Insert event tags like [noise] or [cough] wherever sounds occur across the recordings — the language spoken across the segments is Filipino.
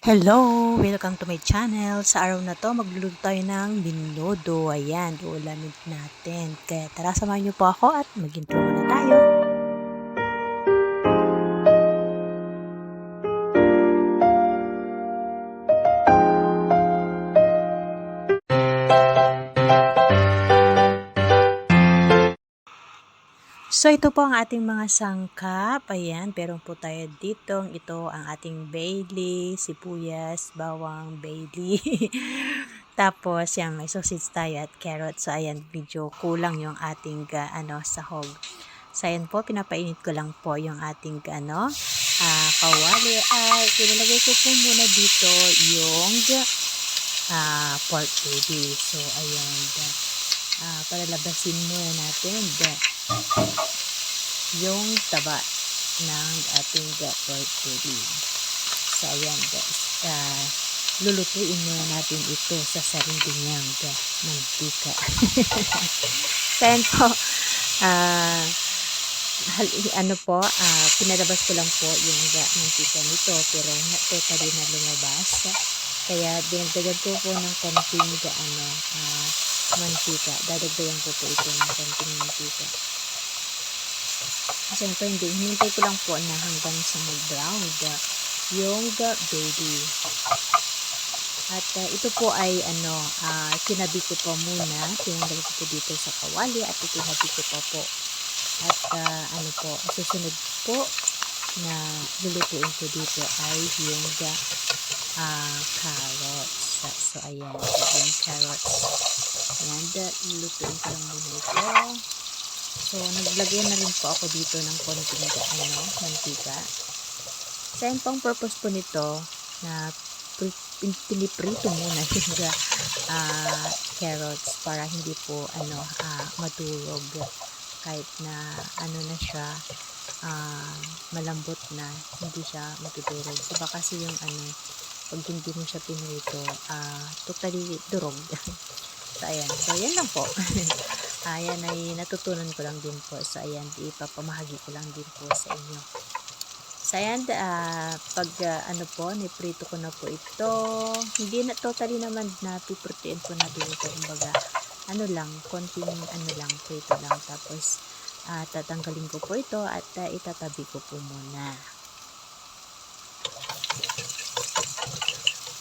Hello! Welcome to my channel. Sa araw na to, magluluto tayo ng binodo. Ayan, uulamin natin. Kaya tara, samahan niyo po ako at mag-intro muna tayo. So, ito po ang ating mga sangkap. Ayan, pero po tayo dito. Ito ang ating Bailey, sibuyas, bawang Bailey. [laughs] Tapos, yan, may sausage tayo at carrot. So, ayan, medyo kulang yung ating, uh, ano, sahog. So, ayan po, pinapainit ko lang po yung ating, ano, uh, kawali. Ay, pinalagay ko po muna dito yung uh, pork baby. So, ayan, uh, palalabasin muna natin. The, yung taba ng ating pork belly. So, ayan guys. Uh, lulutuin muna natin ito sa sarili niyang mantika. [laughs] so, ayan po. Uh, ano po, uh, pinalabas ko lang po yung mantika nito pero totally na lumabas. Kaya dinagdagan ko po ng konting ano, uh, mantika. Dadagdagan ko po ito ng konting mantika. Siyempre, hindi. Hinintay ko lang po na hanggang sa mag-brown yung baby. At uh, ito po ay ano, uh, kinabi ko po muna. Tinanggal ko po dito sa kawali at itinabi ko po po. At uh, ano po, susunod po na lulutuin ko dito ay yung uh, carrots. So, ayan. Yung carrots. Ayan, lulutuin ko lang muna ito. So, naglagay na rin po ako dito ng konting ano, mantika. So, yun pong purpose po nito na piniprito muna [laughs] yung uh, carrots para hindi po ano uh, madurog kahit na ano na siya uh, malambot na hindi siya matudurog diba kasi yung ano pag hindi mo siya pinrito uh, totally durog [laughs] so ayan. So yan lang po. [laughs] Ayan ay natutunan ko lang din po. So ayan ipapamahagi ko lang din po sa inyo. So ayan uh, pag uh, ano po niprito ko na po ito. Hindi na totally naman na piprotein ko na din ito. Kumbaga ano lang konting ano lang prito lang. Tapos uh, tatanggalin ko po ito at uh, itatabi ko po muna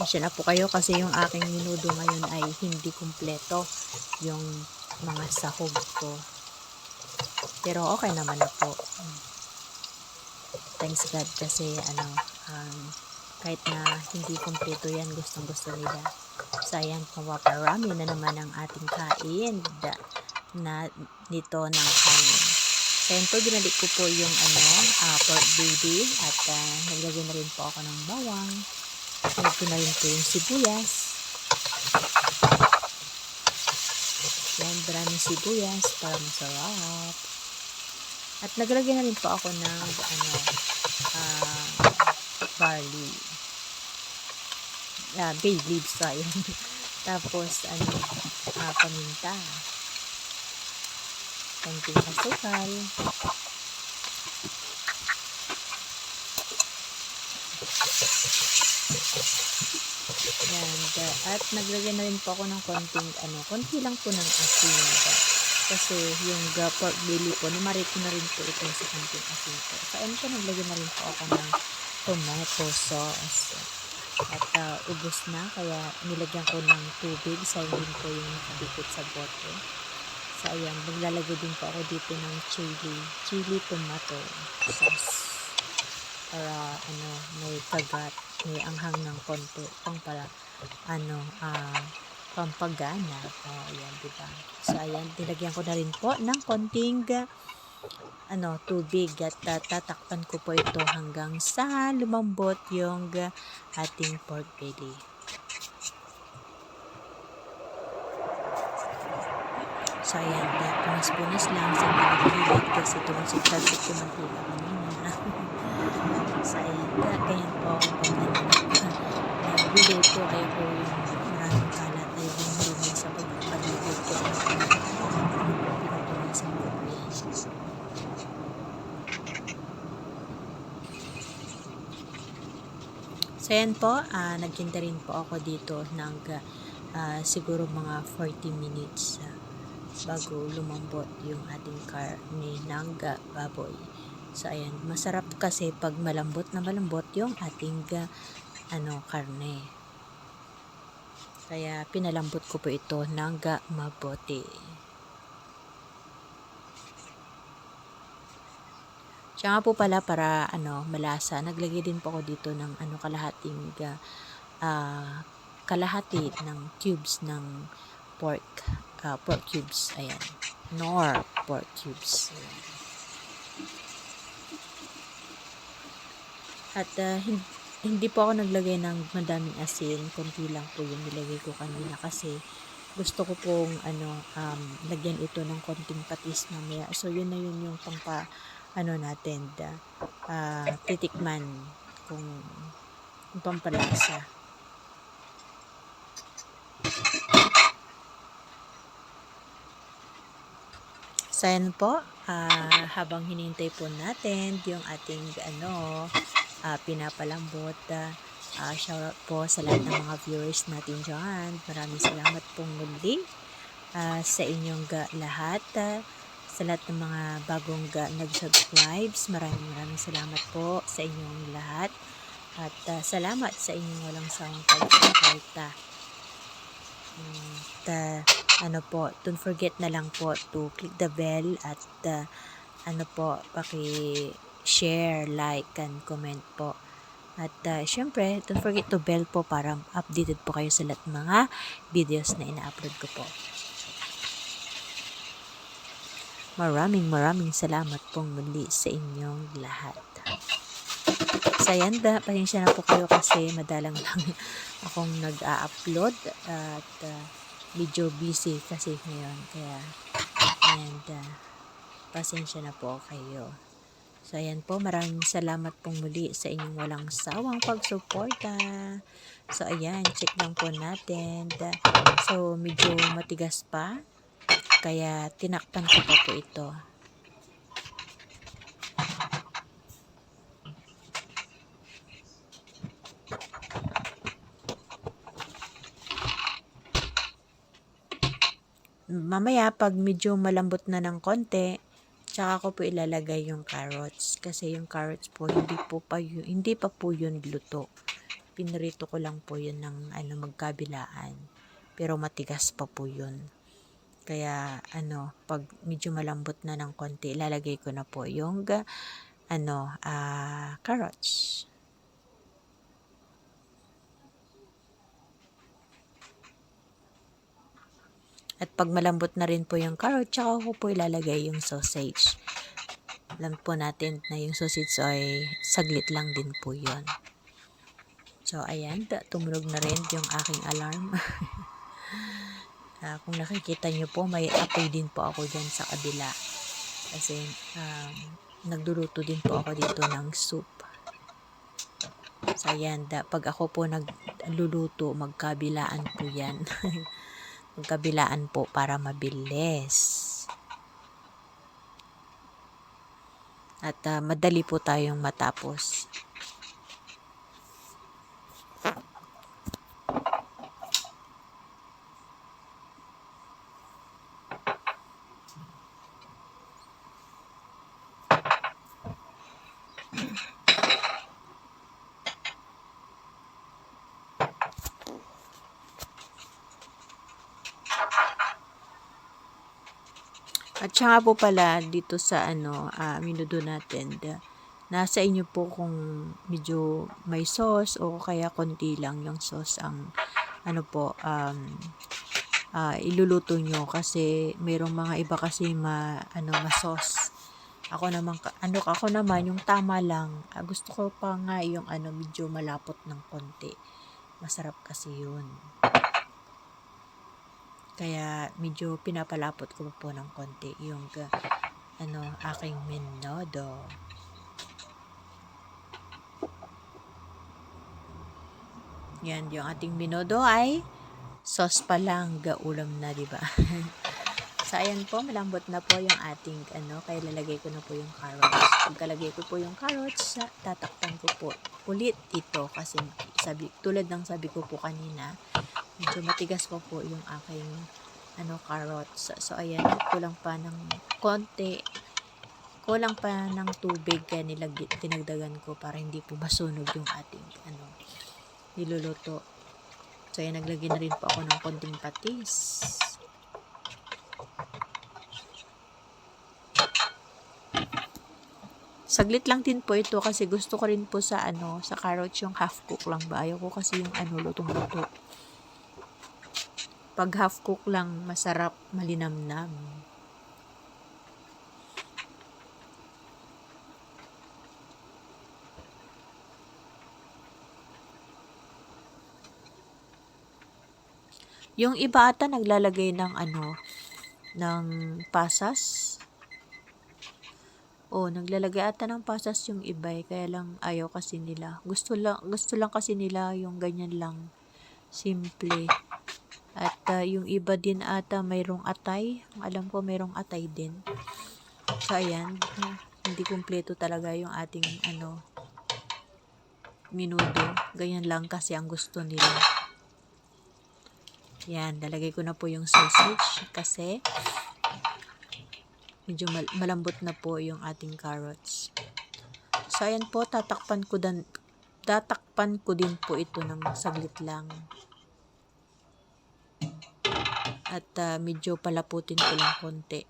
Pasensya na po kayo kasi yung aking minudo ngayon ay hindi kumpleto yung mga sahog ko. Pero okay naman na po. Thanks God kasi ano, um, kahit na hindi kumpleto yan, gustong gusto nila. So ayan, papaparami na naman ang ating kain na nito ng kanin. So ayan po, ginalik ko po yung ano, uh, pork baby at uh, naglagay na rin po ako ng bawang. Ko na rin po yung sibuyas. Yan, maraming sibuyas para masarap. At naglagay na rin po ako ng ano, uh, barley. Uh, bay leaves tayo. [laughs] Tapos, ano, uh, paminta. Konting asukal. Yan. At naglagay na rin po ako ng konting, ano, konti lang po ng asin. Kasi yung uh, pork belly po, numarit ko na rin po ito sa konting asin po. So, po, naglagay na rin po ako ng tomato sauce. At uh, ubos na, kaya nilagyan ko ng tubig. Sayang din po yung nakadikit sa bote. So, ayan, maglalagay din po ako dito ng chili. Chili tomato sauce. Para, ano, may kagat may anghang ng konti pang para ano uh, pampagana oh, ayan diba so ayan nilagyan ko na rin po ng konting ano tubig at uh, tatakpan ko po ito hanggang sa lumambot yung uh, ating pork belly So, ayan, punas-punas lang sa mga gilid kasi tumasik-tasik yung mantika kanina. [laughs] so, ayan, ganyan po ang pagkakita. Nagluluto ay po yung maraming kalat ay yung dumi sa yan. So, yan po, ah, nagkinta rin po ako dito ng ah, siguro mga 40 minutes ah, bago lumambot yung ating karne ng ah, baboy. So ayan, masarap kasi pag malambot na malambot yung ating ah, ano karne. Kaya pinalambot ko po ito ng mabuti. Siya po pala para ano malasa, naglagay din po ako dito ng ano kalahating ah, ah, kalahati ng cubes ng pork ah, pork cubes ayan nor pork cubes ayan. at hin- hindi po ako naglagay ng madaming asin. Konti lang po yung nilagay ko kanina kasi gusto ko pong ano um, lagyan ito ng konting patis mamaya. So yun na yun yung pangpa ano natin da, ah, titikman kung yung pampalasa. So, ayan po, ah, habang hinintay po natin yung ating ano, ah, pinapalambot, ah, ah, shoutout po sa lahat ng mga viewers natin dyan. Maraming salamat pong muli ah, sa inyong lahat. ah, sa lahat ng mga bagong ga, nag-subscribes. Maraming maraming salamat po sa inyong lahat. At ah, salamat sa inyong walang sawang pagsuporta. At ah, ano po, don't forget na lang po to click the bell at uh, ano po, paki-share, like, and comment po. At uh, syempre, don't forget to bell po para updated po kayo sa lahat mga videos na ina-upload ko po. Maraming maraming salamat pong muli sa inyong lahat. Sa yan, da, pasensya na po kayo kasi madalang lang [laughs] akong nag-a-upload at uh, medyo busy kasi ngayon. Kaya, and, uh, pasensya na po kayo. So, ayan po, maraming salamat pong muli sa inyong walang sawang pagsuporta. So, ayan, check lang po natin. So, medyo matigas pa. Kaya, tinakpan ko pa po ito. mamaya pag medyo malambot na ng konti, tsaka ko po ilalagay yung carrots kasi yung carrots po hindi po pa yun, hindi pa po yun luto. Pinrito ko lang po yun ng ano magkabilaan. Pero matigas pa po yun. Kaya ano, pag medyo malambot na ng konti, ilalagay ko na po yung ano, ah carrots. At pag malambot na rin po yung carrot, tsaka ko po ilalagay yung sausage. Alam po natin na yung sausage ay saglit lang din po yon. So, ayan, tumunog na rin yung aking alarm. [laughs] Ah, kung nakikita nyo po, may apoy din po ako dyan sa kabila. Kasi, um, nagluluto din po ako dito ng soup. So, ayan, da, pag ako po nagluluto, magkabilaan po yan. [laughs] magkabilaan po para mabilis. At ah, madali po tayong matapos. At siya nga po pala dito sa ano, ah, minudo natin, da- nasa inyo po kung medyo may sauce o kaya konti lang yung sauce ang ano po, um, ah, iluluto nyo kasi mayroong mga iba kasi ma, ano, ma sauce. Ako naman, ano, ako naman, yung tama lang. Ah, gusto ko pa nga yung ano, medyo malapot ng konti. Masarap kasi yun. Kaya medyo pinapalapot ko po ng konti yung ano aking menodo. Yan, yung ating minodo ay sauce pa lang, gaulam na, di ba? [laughs] so, ayan po, malambot na po yung ating, ano, kaya lalagay ko na po yung carrots. Pagkalagay ko po yung carrots, tatakpan ko po ulit ito kasi sabi, tulad ng sabi ko po kanina, medyo matigas pa po yung aking ano, carrots. So, ayan, kulang pa ng konti. Kulang pa ng tubig kaya nilag, tinagdagan ko para hindi po masunog yung ating ano, niluluto. So, ayan, naglagay na rin po ako ng konting patis. Saglit lang din po ito kasi gusto ko rin po sa ano, sa carrots yung half cook lang ba. Ayaw ko kasi yung ano, lutong-luto. Pag half cook lang, masarap, malinamnam. Yung iba ata naglalagay ng ano, ng pasas. Oh, naglalagay ata ng pasas yung iba eh, kaya lang ayaw kasi nila. Gusto lang gusto lang kasi nila yung ganyan lang. Simple. At ah, yung iba din ata mayroong atay. Alam ko mayroong atay din. So ayan, hindi kumpleto talaga yung ating ano minudo. Ganyan lang kasi ang gusto nila. Yan, lalagay ko na po yung sausage kasi medyo mal- malambot na po yung ating carrots. So, ayan po, tatakpan ko, dan, tatakpan ko din po ito ng saglit lang. At ah, medyo palaputin ko lang konti.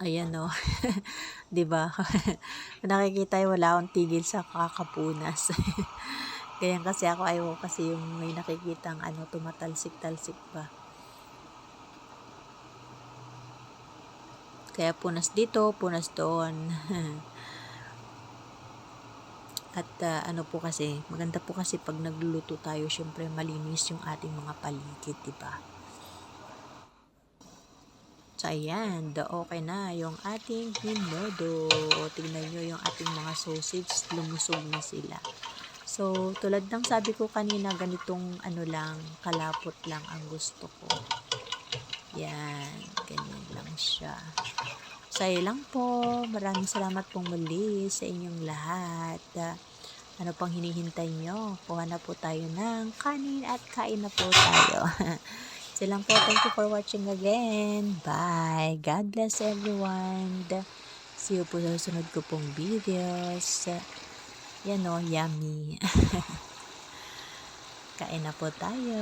Ayan o. [laughs] 'Di ba? [laughs] Nakikita yung wala akong tigil sa kakapunas. [laughs] Ganyan kasi ako ayaw kasi yung may nakikitang ano tumatalsik-talsik pa. Kaya punas dito, punas doon. At ah, ano po kasi, maganda po kasi pag nagluluto tayo, syempre malinis yung ating mga paligid, 'di ba? So, ayan, the okay na yung ating minudo. Tingnan nyo yung ating mga sausage, lumusog na sila. So, tulad ng sabi ko kanina, ganitong ano lang, kalapot lang ang gusto ko. Yan, ganyan lang siya. So, lang po. Maraming salamat pong muli sa inyong lahat. Ah, Ano pang hinihintay nyo? Kuha na po tayo ng kanin at kain na po tayo. [laughs] So lang po. Thank you for watching again. Bye. God bless everyone. See you po sa susunod ko pong videos. Yan o, yummy. [laughs] Kain na po tayo.